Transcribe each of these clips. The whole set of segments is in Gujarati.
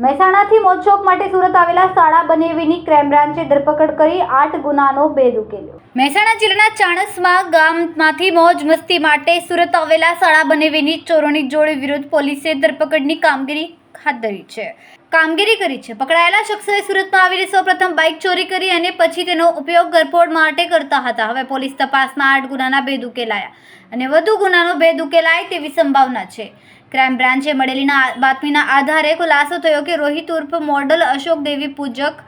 મહેસાણાથી મોજશોખ માટે સુરત આવેલા શાળા બનેવીની ક્રાઇમ બ્રાન્ચે ધરપકડ કરી આઠ ગુનાનો ભેદ ઉકેલ્યો. મહેસાણા જિલ્લાના ચાણસમાં ગામમાંથી મોજ મસ્તી માટે સુરત આવેલા શાળા બનેવીની ચોરોની જોડી વિરુદ્ધ પોલીસે ધરપકડની કામગીરી હાથ ધરી છે. કામગીરી કરી છે. પકડાયેલા શખ્સોએ સુરતમાં આવીને સૌપ્રથમ બાઇક ચોરી કરી અને પછી તેનો ઉપયોગ ગરફોડ માટે કરતા હતા. હવે પોલીસ તપાસમાં આઠ ગુનાના ભેદ ઉકેલાયા અને વધુ ગુનાનો ભેદ ઉકેલાય તેવી સંભાવના છે. ક્રાઇમ બ્રાન્ચે મળેલીના બાતમીના આધારે ખુલાસો થયો કે રોહિત ઉર્ફ મોડલ અશોક દેવી પૂજક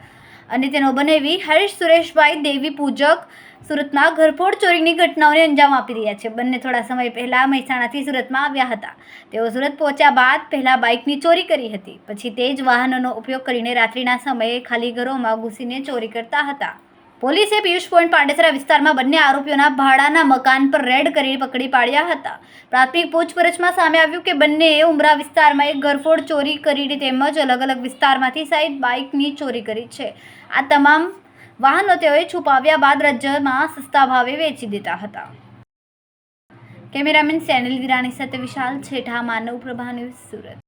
અને તેનો બનાવી હરીશ સુરેશભાઈ દેવી પૂજક સુરતમાં ઘરફોડ ચોરીની ઘટનાઓને અંજામ આપી રહ્યા છે. બંને થોડા સમય પહેલા મહેસાણાથી સુરતમાં આવ્યા હતા. તેઓ સુરત પહોંચ્યા બાદ પહેલા બાઇકની ચોરી કરી હતી. પછી તે જ વાહનોનો ઉપયોગ કરીને રાત્રિના સમયે ખાલી ઘરોમાં ઘૂસીને ચોરી કરતા હતા. પોલીસે પિયુષ પોઈન્ટ પાંડેસરા વિસ્તારમાં બંને આરોપીઓના ભાડાના મકાન પર રેડ કરી પકડી પાડ્યા હતા. પ્રાથમિક પૂછપરછમાં સામે આવ્યું કે બંનેએ ઉમરા વિસ્તારમાં એક ઘરફોડ ચોરી કરી તેમજ અલગ અલગ વિસ્તારમાંથી સાઈડ બાઇકની ચોરી કરી છે. આ તમામ વાહનો તેઓએ છુપાવ્યા બાદ રાજ્યમાં સસ્તા ભાવે વેચી દેતા હતા. કેમેરામેન સેનલ વિરાણી સાથે વિશાલ છેઠા, માનવ પ્રભા સુરત.